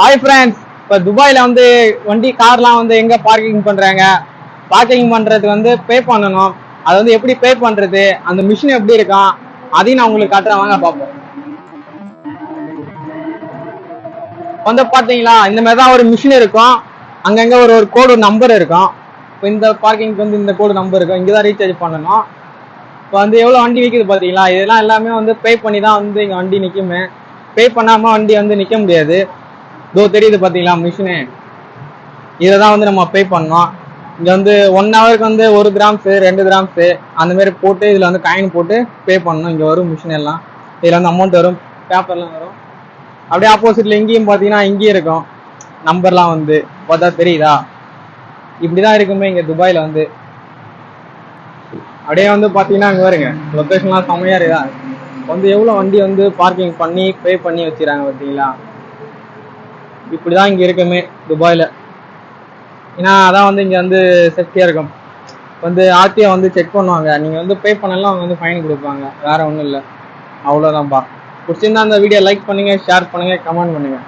Hi friends இப்போ துபாயில் வந்து வண்டி கார்லாம் வந்து எங்கே பார்க்கிங் பண்ணுறாங்க பார்க்கிங் பண்ணுறது வந்து பே பண்ணணும். அது வந்து எப்படி பே பண்ணுறது அந்த மிஷின் எப்படி இருக்கும் அதையும் நான் உங்களுக்கு காட்டுறேன். வாங்க பார்ப்போம். வந்து பார்த்தீங்களா? இந்த மாதிரி தான் ஒரு மிஷின் இருக்கும். அங்கங்கே ஒரு ஒரு கோடு நம்பர் இருக்கும். இப்போ இந்த பார்க்கிங்க்கு வந்து இந்த கோடு நம்பர் இருக்கும். இங்கே தான் ரீசார்ஜ் பண்ணணும். இப்போ வந்து எவ்வளோ வண்டி விற்கிது பார்த்தீங்களா? இதெல்லாம் எல்லாமே வந்து பே பண்ணி தான் வந்து இங்கே வண்டி நிற்குமே பே பண்ணாமல் வண்டி வந்து நிற்க முடியாது. இதோ தெரியுது பார்த்தீங்களா மிஷினு இதை தான் வந்து நம்ம பே பண்ணோம். இங்கே வந்து ஒன் ஹவருக்கு வந்து ஒரு கிராம்ஸு ரெண்டு கிராம்ஸு அந்த மாதிரி போட்டு இதில் வந்து காயின் போட்டு பே பண்ணணும். இங்கே வரும் மிஷின் எல்லாம். இதில் வந்து அமௌண்ட் வரும். பேப்பர்லாம் வரும். அப்படியே ஆப்போசிட்டில் இங்கேயும் பார்த்தீங்கன்னா இங்கேயும் இருக்கும். நம்பர்லாம் வந்து. பார்த்தா தெரியுதா? இப்படி தான் இருக்குமே இங்கே துபாயில் வந்து. அப்படியே வந்து பார்த்தீங்கன்னா இங்கே வருங்க லொக்கேஷன்லாம் செம்மையாக இருக்குதா? வந்து எவ்வளோ வண்டி வந்து பார்க்கிங் பண்ணி பே பண்ணி வச்சுக்கிறாங்க பார்த்தீங்களா இப்படி தான் இங்கே இருக்குமே துபாயில். ஏன்னா அதான் வந்து இங்கே வந்து சேஃப்டியாக இருக்கும். வந்து ஆர்டிஓ வந்து செக் பண்ணுவாங்க. நீங்கள் வந்து பே பண்ணலாம் அவங்க வந்து ஃபைன் கொடுப்பாங்க. வேறு ஒன்றும் இல்லை. அவ்வளோதான்ப்பா பிடிச்சிருந்தா அந்த வீடியோ லைக் பண்ணுங்கள் ஷேர் பண்ணுங்கள் கமெண்ட் பண்ணுங்கள்